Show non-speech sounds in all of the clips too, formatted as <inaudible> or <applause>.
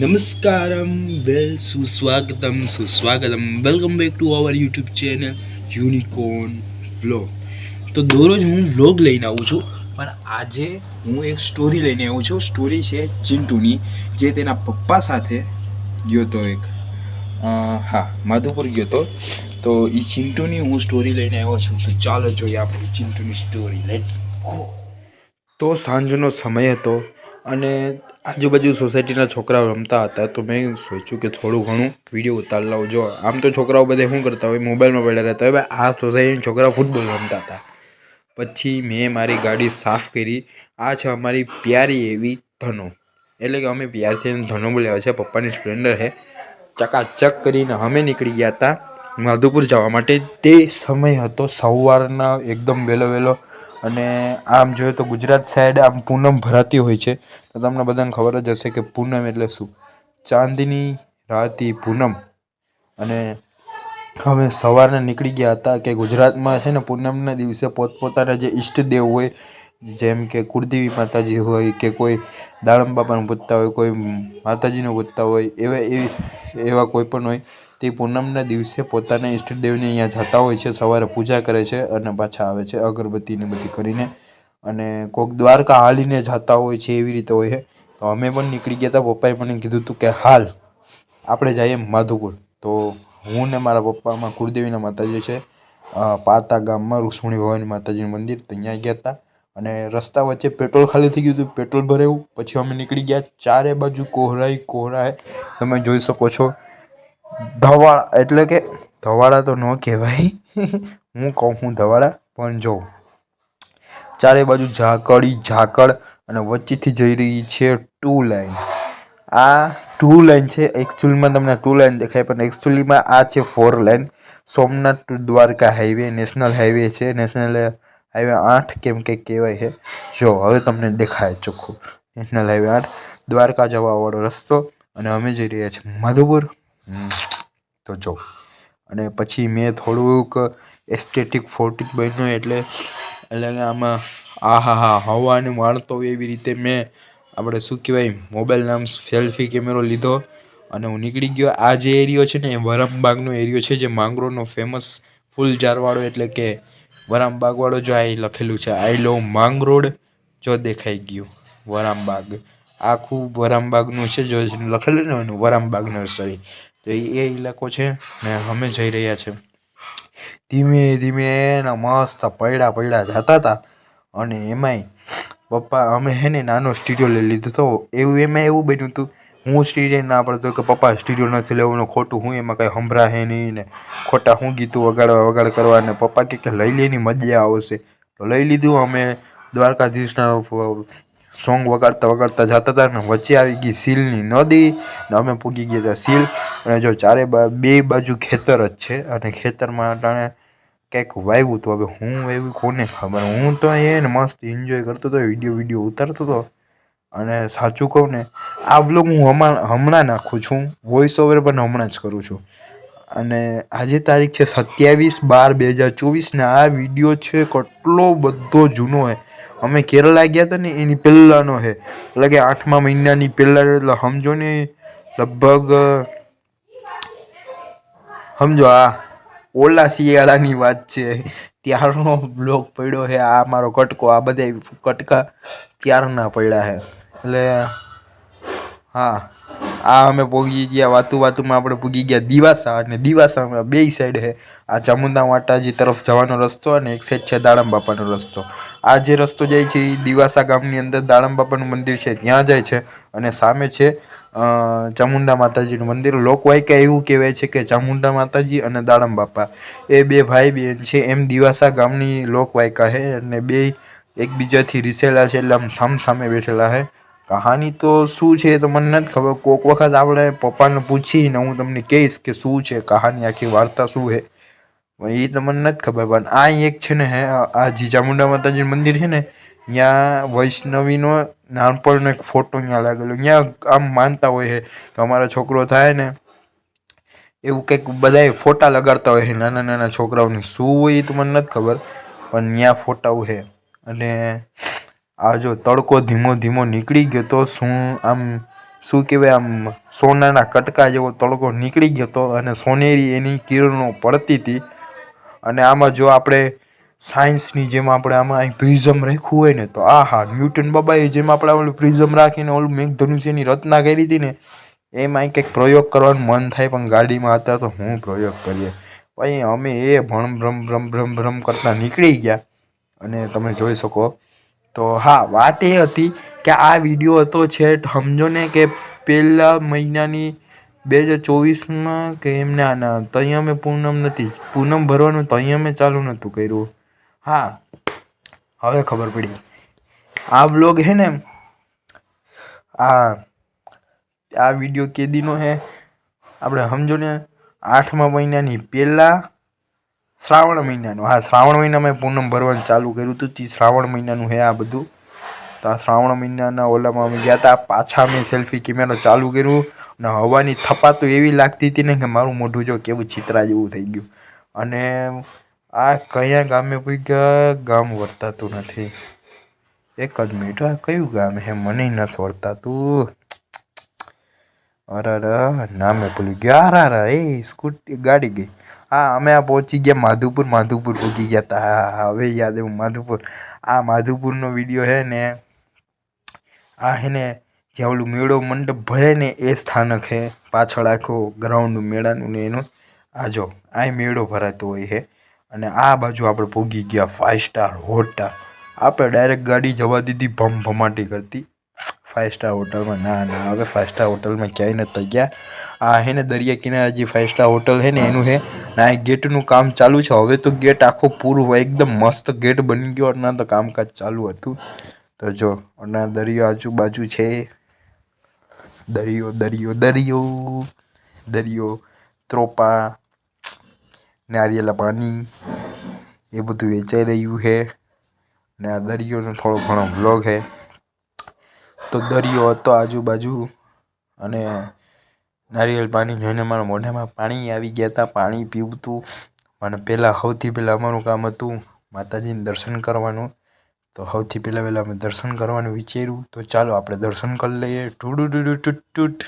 નમસ્કારમ well સુસ્વાગતમ સુસ્વાગતમ welcome back to our YouTube channel unicorn vlog તો દરરોજ હું વ્લોગ લઈને આવું છું, પણ આજે હું એક સ્ટોરી લઈને આવું છું. સ્ટોરી છે ચિંટુની, જે તેના પપ્પા સાથે ગયો તો એક હા માધુપુર ગયો તો. તો એ ચિંટુની હું સ્ટોરી લઈને આવ્યો છું. તો ચાલો જોઈએ આપણી ચિંટુની સ્ટોરી લેટ્સ ગો તો સાંજનો સમય હતો અને આજુબાજુ સોસાયટીના છોકરાઓ રમતા હતા તો મેં સોચ્યું કે થોડું ઘણું વીડિયો ઉતાર લઉં જો આમ તો છોકરાઓ બધા શું કરતા હોય? મોબાઈલમાં પડ્યા રહેતા હોય. આ સોસાયટીના છોકરાઓ ફૂટબોલ રમતા હતા. પછી મેં મારી ગાડી સાફ કરી. આ છે અમારી પ્યારી એવી ધનો. એટલે કે અમે પ્યારથી ધનો બોલાવ્યા છે. પપ્પાની સ્પ્લેન્ડર હે ચકાચક કરીને અમે નીકળી ગયા હતા માધુપુર જવા માટે. તે સમય હતો સવારના એકદમ વહેલો વહેલો. અને આમ જોઈએ તો ગુજરાત સાઈડ આમ પૂનમ ભરાતી હોય છે. તો તમને બધાને ખબર જ હશે કે પૂનમ એટલે શું? ચાંદની રાતી પૂનમ. અને અમે સવારના નીકળી ગયા હતા કે ગુજરાતમાં છે ને પૂનમના દિવસે પોતપોતાના જે ઈષ્ટદેવ હોય, જેમ કે કુળદેવી માતાજી હોય કે કોઈ દાડમ બાપાને પૂજતા હોય, કોઈ માતાજીને પૂજતા હોય, એવા એવા કોઈ પણ હોય તે પૂનમના દિવસે પોતાના ઈષ્ટદેવને અહીંયા જતા હોય છે, સવારે પૂજા કરે છે અને પાછા આવે છે અગરબત્તીને બધી કરીને. અને કોઈક દ્વારકા હાલીને જતા હોય છે એવી રીતે હોય છે. તો અમે પણ નીકળી ગયા હતા પપ્પાએ મને કીધું હતું કે હાલ આપણે જઈએ માધુપુર. તો હું ને મારા પપ્પામાં કુળદેવીના માતાજી છે પાતા ગામમાં રૂક્ષ્મણી ભવાની માતાજીનું મંદિર ત્યાં ગયા હતા અને રસ્તા વચ્ચે પેટ્રોલ ખાલી થઈ ગયું હતું, પેટ્રોલ ભરાયું પછી અમે નીકળી ગયા, ચારે બાજુ કોહરાઈ કોહરાય તમે જોઈ શકો છો ધવાળા, એટલે કે ધવાળા તો ન કહેવાય. <laughs> હું કહું, હું ધવાળા, પણ જો. ચારે બાજુ ઝાકળી, ઝાકળ અને વચ્ચેથી જઈ રહી છે ટુ લાઈન. આ ટુ લાઈન છે, એકચ્યુઅલીમાં તમને ટુ લાઈન દેખાય, પણ એકચ્યુઅલીમાં આ છે four line. Somnath to Dwarka highway, national highway છે. નેશનલ હાઈવે આઠ કેમ કે કહેવાય છે. જો, હવે તમને દેખાય ચોખ્ખું. નેશનલ હાઈવે આઠ, દ્વારકા જવાવાળો રસ્તો, અને અમે જઈ રહ્યા છીએ માધુપુર. તો જો. અને પછી મેં થોડુંક એસ્થેટિક ફોટિક બન્યો એટલે એટલે આમાં આ હા હા હવાને માણતો એવી રીતે મેં આપણે શું કહેવાય મોબાઈલ નામ સેલ્ફી કેમેરો લીધો અને હું નીકળી ગયો. આ જે એરિયો છે ને એ વરમબાગનો એરિયો છે જે માંગરોળનો ફેમસ ફૂલ ઝાડવાળો એટલે કે વરામબાગવાળો જો આ લખેલું છે આઈ લવ માંગરોળ જો દેખાઈ ગયું, વરામબાગ. આખું વરામબાગનું છે, જો લખેલું ને એનું, વરામબાગ નર્સરી. તો એ ઇલાકો છે ને અમે જઈ રહ્યા છે. ધીમે ધીમે એના મસ્ત પૈડા પૈડા જતા હતા અને એમાંય પપ્પા, અમે હે ને નાનો સ્ટીરિયો લઈ લીધો તો એવું એમાં એવું બન્યું હતું હું સ્ટીરિયો ના પડતો કે પપ્પા સ્ટીરિયો નથી લેવાનું, ખોટું હું એમાં કાંઈ સંભળાશે નહીં ને ખોટા હું ગીતું વગાડવા વગાડ કરવા ને પપ્પા કે લઈ લેની મજા આવશે. તો લઈ લીધું અમે દ્વારકાધીશના સોંગ વગાડતા વગાડતા જતા હતા ને વચ્ચે આવી ગઈ સીલની નદી ને અમે પૂગી ગયા હતા સીલ. અને જો ચારે બા બાજુ ખેતર જ છે અને ખેતરમાં અટાણે કંઈક વાવ્યું તો હવે હું વાવ્યું કોને ખબર? હું તો એ ને મસ્ત એન્જોય કરતો હતો વીડિયો વીડિયો ઉતારતો હતો. અને સાચું કહું ને, આ વ્લોગ હું હમણાં હમણાં નાખું છું. વોઇસ ઓવર પણ હમણાં જ કરું છું. અને આજે તારીખ છે સત્યાવીસ બાર બે હજાર ચોવીસ ને આ વીડિયો છે કેટલો બધો જૂનો છે અમે કેરળા ગયા હતા ને, એની પહેલાંનો છે એટલે કે આઠમા મહિનાની પહેલાં, એટલે સમજો ને, લગભગ, સમજો આ ઓલા શિયાળાની વાત છે. ત્યારનો બ્લોક પડ્યો છે આ મારો કટકો, આ બધા કટકા ત્યારના પડ્યા છે એટલે, હા. આ અમે પોગી ગયા, વાતું વાતુમાં આપણે પૂગી ગયા. દિવાસા અને દિવાસામાં બે સાઈડ છે. આ ચામુંડા માતાજી તરફ જવાનો રસ્તો અને એક સાઈડ છે દાડમ બાપાનો રસ્તો. આ જે રસ્તો જાય છે એ દિવાસા ગામની અંદર દાડમ બાપાનું મંદિર છે. ત્યાં જાય છે અને સામે છે ચામુંડા માતાજીનું મંદિર. લોકવાયકા એવું કહેવાય છે કે ચામુંડા માતાજી અને દાડમ બાપા. એ બે ભાઈ બહેન છે. એમ દિવાસા ગામની લોકવાયકા છે અને બે એકબીજાથી રીસેલા છે એટલે આમ સામ સામે બેઠેલા છે. કહાની તો શું છે એ તો મને નથી ખબર. કોઈક વખત આપણે પપ્પાને પૂછીને હું તમને કહીશ કે શું છે, કહાની, આખી વાર્તા શું છે. એ તો મને નથી ખબર. પણ આ એક છે ને હે આ જીજામુંડા માતાજી મંદિર છે ને, ત્યાં વૈષ્ણવીનો નાનપણનો એક ફોટો ત્યાં લાગેલો. ત્યાં આમ માનતા હોય છે કે અમારો છોકરો થાય ને, એવું કંઈક બધાય ફોટા લગાડતા હોય છે નાના નાના છોકરાઓની. શું હોય એ તો મને નથી ખબર. પણ ત્યાં ફોટા છે. અને આ જો તડકો ધીમો ધીમો નીકળી ગયો તો શું આમ, શું કહેવાય આમ, સોનાના કટકા જેવો તડકો નીકળી ગયો હતો અને સોનેરી એની કિરણો પડતી હતી. અને આમાં જો આપણે સાયન્સની જેમ આપણે આમાં અહીં પ્રિઝમ રાખ્યું હોય ને તો આ હા ન્યૂટન બાબાએ જેમ આપણે ઓલું પ્રિઝમ રાખીને ઓલું મેઘધનુષ્યની રચના કરી હતી ને, એમાં કંઈક પ્રયોગ કરવાનું મન થાય પણ ગાડીમાં હતા તો હું પ્રયોગ કરીએ. પછી અમે એ ભણ ભ્રમ ભ્રમ ભ્રમ ભ્રમ કરતાં નીકળી ગયા. અને તમે જોઈ શકો તો હા, વાત એ હતી કે આ વીડિયો હતો છે સમજો ને કે પહેલા મહિનાની બે હજાર ચોવીસમાં કે એમને આના ત્યાં અમે પૂનમ નથી, પૂનમ ભરવાનું ત્યાં અમે ચાલુ નહોતું કર્યું. હા, હવે ખબર પડી. આ વ્લોગ હે ને, આ આ વીડિયો કેદીનો હે. આપણે સમજો ને, આઠમા મહિનાની પહેલાં શ્રાવણ મહિનાનું. હા, શ્રાવણ મહિનામાં પૂનમ ભરવાનું ચાલુ કર્યું હતું. તે શ્રાવણ મહિનાનું હે આ બધું. તો આ શ્રાવણ મહિનાના ઓલામાં અમે ગયા હતા પાછા મેં સેલ્ફી કેમેરા ચાલુ કર્યું. અને હવાની થપા તો એવી લાગતી હતી ને કે મારું મોઢું જો કેવું ચિત્રા જેવું થઈ ગયું. અને આ કયા ગામે ગયા ગામ વર્તાતું નથી. એક જ મિનિટ આ કયું ગામ હે? મને નથી વર્તાતું. અરે નામે ભૂલી ગયા. અરે અરે એ સ્કૂટી, ગાડી ગઈ. હા, અમે આ પહોંચી ગયા માધુપુર માધુપુર પૂગી ગયા હતા હા હવે યાદ એવું માધુપુર. આ માધુપુરનો વીડિયો હે ને, આ હે ને જ્યાં ઓલું મેળો મંડપ ભરે ને એ સ્થાનક હે. પાછળ આખો ગ્રાઉન્ડ મેળાનું ને એનું. આ જો, આ મેળો ભરાતો હોય હે. અને આ બાજુ આપણે પૂગી ગયા ફાઇવ સ્ટાર હોટલ આપણે ડાયરેક્ટ ગાડી જવા દીધી ભમ ભમાટી કરતી. ફાઇવ સ્ટાર હોટલમાં ના ના હવે ફાઇવ સ્ટાર હોટલમાં ક્યાંય નથી ગયા. આ હે ને દરિયા કિનારે જે ફાઇવ સ્ટાર હોટલ છે ને એનું હે. ના એ ગેટનું કામ ચાલુ છે. હવે તો ગેટ આખો પૂરું એકદમ મસ્ત ગેટ બની ગયો. ના તો કામકાજ ચાલુ હતું. તો જો અને દરિયો આજુબાજુ છે. દરિયો દરિયો દરિયો દરિયો ત્રોપા નારિયેલા પાણી એ બધું વેચાઈ રહ્યું છે ને આ દરિયોનો થોડો ઘણો બ્લોગ છે તો દરિયો હતો આજુબાજુ અને નારિયેળ પાણી જોઈને મારા મોઢામાં પાણી આવી ગયા હતા પાણી પીવું હતું અને પહેલાં સૌથી પહેલાં અમારું કામ હતું માતાજીને દર્શન કરવાનું. તો સૌથી પહેલાં પહેલાં અમે દર્શન કરવાનું વિચાર્યું. તો ચાલો આપણે દર્શન કરી લઈએ. ટુડુ ટુડુ ટૂટ ટૂટ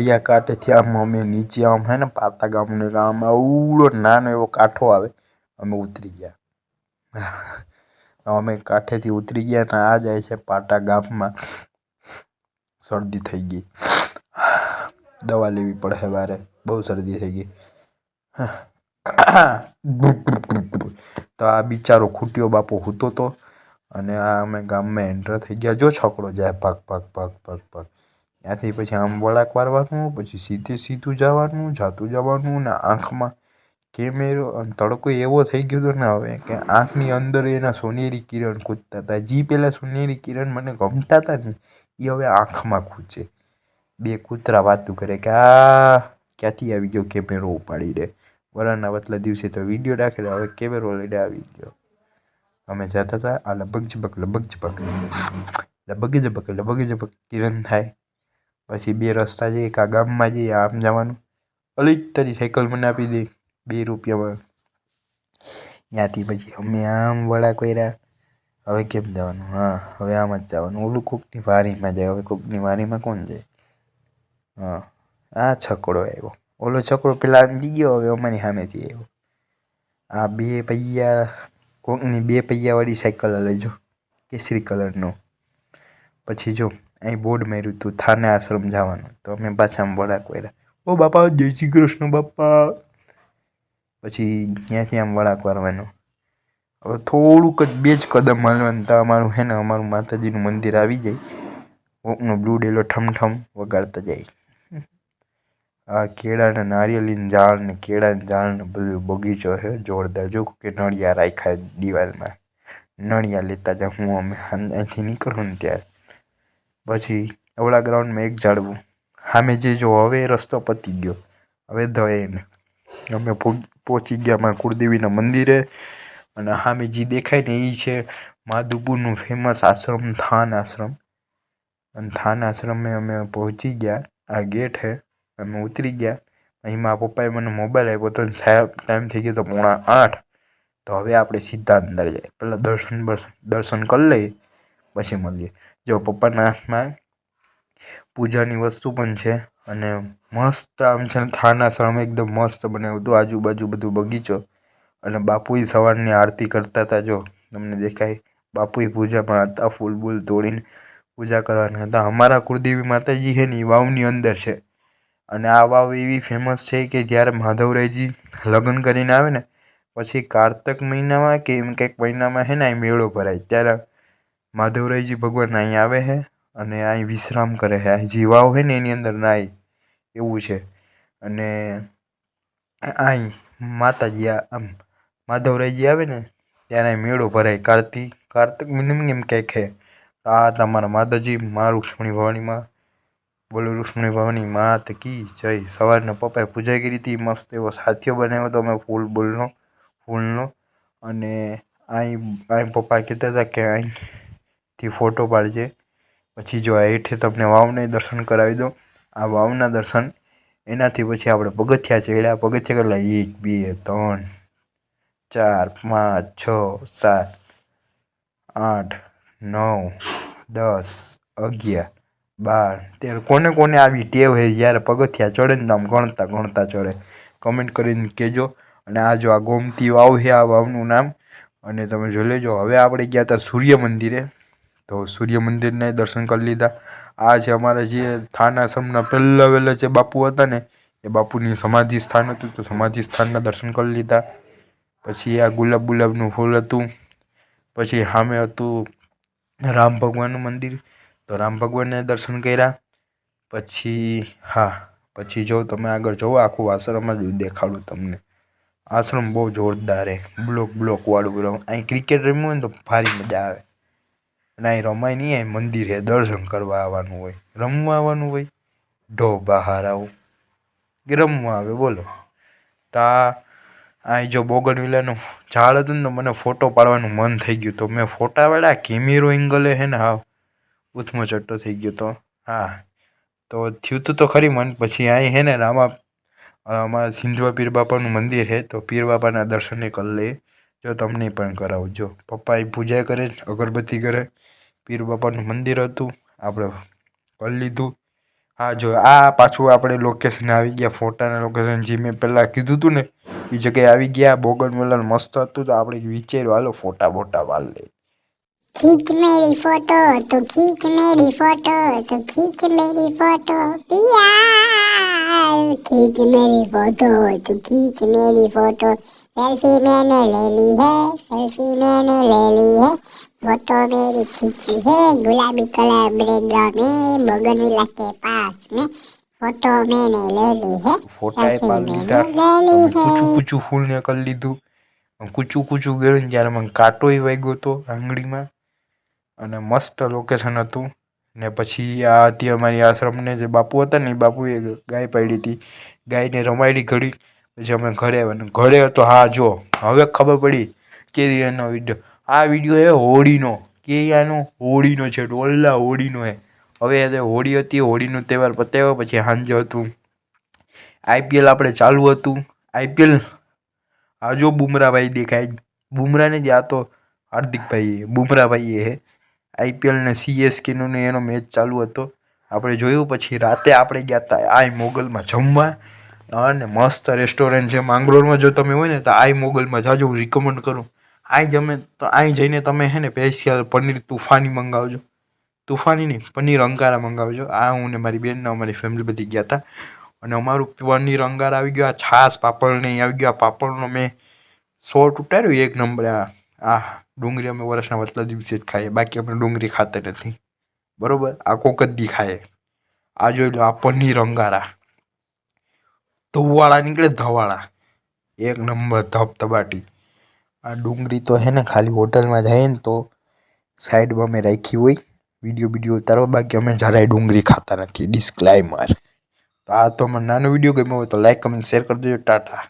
દરિયાકાંઠેથી આમ અમે નીચે આમ હે ને પાતા ગામનું એક આમ અવળો નાનો એવો કાંઠો આવે, અમે ઉતરી ગયા. અમે કાંઠેથી ઉતરી ગયા ને આ જાય છે પાટા ગામમાં. શરદી થઈ ગઈ. દવા લેવી પડે વારે બહુ શરદી થઈ ગઈ. તો આ બિચારો ખૂટ્યો બાપો હૂતો તો. અને આ અમે ગામમાં એન્ટર થઈ ગયા. જો છકડો જાય ભાગ ભાગ ભાગ ભાગ ભાગ. ત્યાંથી પછી આમ વળાક વારવાનું, પછી સીધે સીધું જવાનું, જાતું જવાનું ને આંખમાં કેમેરો અને તડકો એવો થઈ ગયો હતો ને હવે કે આંખની અંદર એના સોનેરી કિરણ કૂદતા હતા. જે પહેલાં સોનેરી કિરણ મને ગમતા હતા ને એ હવે આંખમાં કૂદે. બે કૂતરા વાતું કરે કે, આ, ક્યાંથી આવી ગયો કેમેરો ઉપાડી દે? વરાના વતલા દિવસે તો વીડિયો રાખેલો હવે કેમેરો લઈને આવી ગયો. અમે જતા હતા, આ લબક ઝબક લબક ઝબક લબક ઝબક લબક ઝબક કિરણ થાય. પછી બે રસ્તા જઈએ કાં ગામમાં જઈએ આમ જવાનું. અલી તારી સાયકલ મને આપી દે, બે રૂપિયામાં. ત્યાંથી પછી અમે આમ વડા કર્યા. હવે કેમ જવાનું? હા, હવે આમ જ જવાનું. ઓલું કોકની વારીમાં જાય, હવે કોકની વારીમાં કોણ જાય? હા, આ છકડો આવ્યો. ઓલો છકડો પેલા આંગી ગયો, હવે અમારી સામેથી આવ્યો. આ બે પૈયા, કોકની બે પૈયાવાળી સાયકલ લેજો કેસરી કલરનો પછી જો અહીં બોર્ડ માર્યું હતું થાને આશ્રમ જવાનું. તો અમે પાછા વળાક કર્યા ઓ બાપા, જય શ્રી કૃષ્ણ બાપા. પછી ત્યાંથી આમ વળાક વારવાનો હવે થોડુંક જ બે જ કદમ હાલવાનું તો અમારું હે ને, અમારું માતાજીનું મંદિર આવી જાય. ઓકનો બ્લુ ડેલો ઠમઠમ વગાડતા જાય. આ કેળાને નારિયેળીની ઝાડ ને કેળાનું ઝાડ ને બધું બગીચો છે, જોરદાર. જો કે નળિયા રાખ્યા દિવાલમાં. નળિયા લેતા જાઉં હું અમે અહીંથી નીકળું ને ત્યારે. પછી અવળા ગ્રાઉન્ડમાં એક ઝાડવું. સામે જે જો હવે રસ્તો પતી ગયો. હવે ધ અમે પહોંચી ગયા મારા કુળદેવીના મંદિરે અને સામે જે દેખાય ને એ છે માધુપુરનું ફેમસ આશ્રમ, થાન આશ્રમ. અને થાન આશ્રમે અમે પહોંચી ગયા. આ ગેટ છે. અમે ઉતરી ગયા. અહીં મારા પપ્પાએ મને મોબાઈલ આપ્યો તો સાહેબ ટાઈમ થઈ ગયો તો પોણા આઠ. તો હવે આપણે સીધા અંદર જાય પહેલાં દર્શન દર્શન કરી લઈએ, પછી મળીએ. જો પપ્પાના હાથમાં પૂજાની વસ્તુ પણ છે અને મસ્ત આમ છે ને થાના આશ્રમ એકદમ મસ્ત બનાવ્યું હતું આજુબાજુ બધું બગીચો અને બાપુએ સવારની આરતી કરતા હતા જો, તમને દેખાય. બાપુએ પૂજામાં હતા ફૂલ બૂલ તોડીને પૂજા કરવાના હતા. અમારા કુળદેવી માતાજી છે ને એ વાવની અંદર છે. અને આ વાવ એવી ફેમસ છે કે જ્યારે માધવરાયજી લગ્ન કરીને આવે ને, પછી કારતક મહિનામાં કે એમ કંઈક મહિનામાં છે ને એ મેળો ભરાય. ત્યારે માધવરાયજી ભગવાન અહીં આવે છે અને અહીં વિશ્રામ કરે છે અહીં જે વાવ છે ને એની અંદર નાય એવું છે. અને અહીં માતાજી આમ માધવરાયજી આવે ને ત્યારે મેળો ભરાય. કાર્તિક કાર્તિક મિનિમ એમ કહે છે આ તમારા માતાજી, મા રૂક્ષ્મણી ભવાનીમાં. બોલો રૂક્ષ્મણી ભવાની માત કી જય? સવારના પપ્પાએ પૂજા કરી હતી, મસ્ત એવો સાથીઓ બનાવ્યો હતો અમે ફૂલ બોલનો, ફૂલનો. અને અહીં અહીં પપ્પા કહેતા હતા કે અહીંથી ફોટો પાડજે. પછી જો હેઠે તમને વાવને દર્શન કરાવી દો આ વાવના દર્શન, એનાથી પછી આપણે પગથિયા ચડ્યા. પગથિયા કેટલા? એક, બે, ત્રણ, ચાર, પાંચ, છ, સાત, આઠ, નવ, દસ, અગિયાર, બાર, તેર. કોને કોને આવી ટેવ હે જ્યારે પગથિયા ચડે ને તો આમ ગણતા ગણતા ચડે. કમેન્ટ કરીને કહેજો. અને આ જો આ ગોમતી વાવ છે આ વાવનું નામ. અને તમે જોઈ લેજો. હવે આપણે ગયા હતા સૂર્ય મંદિરે. તો સૂર્ય મંદિરને દર્શન કરી લીધા. આ છે અમારા જે થાન આશ્રમના પહેલાં વહેલા જે બાપુ હતા ને, એ બાપુની સમાધિ સ્થાન હતું, તો સમાધિ સ્થાનના દર્શન કરી લીધા. પછી આ ગુલાબ ગુલાબનું ફૂલ હતું. પછી સામે હતું રામ ભગવાનનું મંદિર. તો રામ ભગવાનને દર્શન કર્યા. પછી, હા, પછી જો તમે આગળ જુઓ આખું આશ્રમ જ દેખાડું તમને. આશ્રમ બહુ જોરદાર હે. બ્લોક બ્લોકવાળું ગ્રાઉન્ડ અહીં ક્રિકેટ રમવું હોય ને તો ભારી મજા આવે. અને અહીં રમાય નહીં અહીં મંદિર દર્શન કરવા આવવાનું હોય. રમવા આવવાનું હોય? ઢો બહાર આવું. કે રમવા આવે, બોલો. તો અહીં જો બોગનવિલાનું ઝાડ હતું ને તો મને ફોટો પાડવાનું મન થઈ ગયું તો મેં ફોટા પાડ્યા કેમેરો એંગલે હે ને હા ઉથમો ચટ્ટો થઈ ગયો તો. હા. તો થયું તું તો ખરી મન. પછી અહીં હે ને રામા અમારા સિંધવા પીર બાપાનું મંદિર છે તો પીર બાપાના દર્શને કરી લઈએ જો તમને પણ કરાવજો પપ્પા એ પૂજા કરે અગરબત્તી કરે. પીર બાપાનું મંદિર હતું, આપણે કરી લીધું. હા, જો, આ પાછું આપણે લોકેશન આવી ગયા, ફોટાના લોકેશન જે મેં પહેલાં કીધું હતું ને, એ જગ્યાએ આવી ગયા. બોગન વલણ મસ્ત હતું, તો આપણે વિચાર્યું, હાલો, ફોટા બોટા વાલ લે ખીચ મેરી ફોટો, તો ખીચ મેરી ફોટો, તો ખીચ મેરી ફોટો. પિયા ખીચ મેરી ફોટો, તો ખીચ મેરી ફોટો. सेल्फी मैंने ले ली है सेल्फी मैंने ले ली है फोटो मेरी खींची है गुलाबी कलर बैकग्राउंड में बोगनविला के पास में फोटो मैंने ले ली है ફોટા એ સેલ્ફી પાડી मैंने લીધા ले ली કૂચું है કૂચું ફૂલને કરી લીધું આમ કૂચું કૂચું કર્યું ને ત્યારે મને કાંટોય વાગ્યો હતો આંગળીમાં અને મસ્ત લોકેશન હતું ને પછી આ હતી અમારી આશ્રમને જે બાપુ હતા ને એ બાપુએ ગાય પાડી હતી ગાયને રમાડી ઘડી પછી અમે ઘરે આવ્યા ઘરે હતો હા, જો, હવે ખબર પડી કે એનો વીડિયો આ વીડિયો એ હોળીનો કે આનો હોળીનો છે ડોલ્લા હોળીનો હે હવે એ હોળી હતી, હોળીનો તહેવાર પતાવ્યો, પછી સાંજે હતું. આઈપીએલ આપણે ચાલુ હતું. આઈપીએલ આ જો બુમરાભાઈ દેખાય. બુમરાને જ આ તો હાર્દિકભાઈ બુમરાભાઈએ હે. આઈપીએલ ને સીએસકેનો ને એનો મેચ ચાલુ હતો. આપણે જોયું, પછી રાતે આપણે ગયા હતા આઈ મોગલમાં જમવા. અને મસ્ત રેસ્ટોરન્ટ છે. માંગરોળમાં જો તમે હોય ને, તો આઈ મોગલમાં જાજો, હું રિકમેન્ડ કરું. આઈ જમે તો આઈ જઈને તમે હે ને સ્પેશિયલ પનીર તુફાની મંગાવજો. તુફાની નહીં, પનીર અંગારા મંગાવજો. આ હું ને મારી બેન ને અમારી ફેમિલી બધી ગયા હતા અને અમારું પનીર અંગાર આવી ગયો, આ છાશ, પાપડ ને આવી ગયો. આ પાપડનો મેં શોર્ટ ઉતાર્યું એક નંબર, આ આ ડુંગળી અમે વર્ષના વતલા દિવસે જ ખાઈએ. બાકી આપણે ડુંગળી ખાતા નથી. બરાબર? આ કોકદી ખાઈએ. આ જોઈ લો, આ પનીર અંગારા. ધવાળા નીકળે ધવાળા. એક નંબર ધબધબાટી આ ડુંગળી તો હે ને ખાલી હોટલમાં જઈએ ને તો સાઈડમાં મેં રાખી હોય. વીડિયો વીડિયો ઉતારવા બાકી અમે જરાય ડુંગળી ખાતા નથી. ડિસ્ક્લાઇમર તો આ તો મને નાનો વીડિયો ગમ્યો હોય તો લાઈક કમેન્ટ શેર કરી દેજો. ટાટા.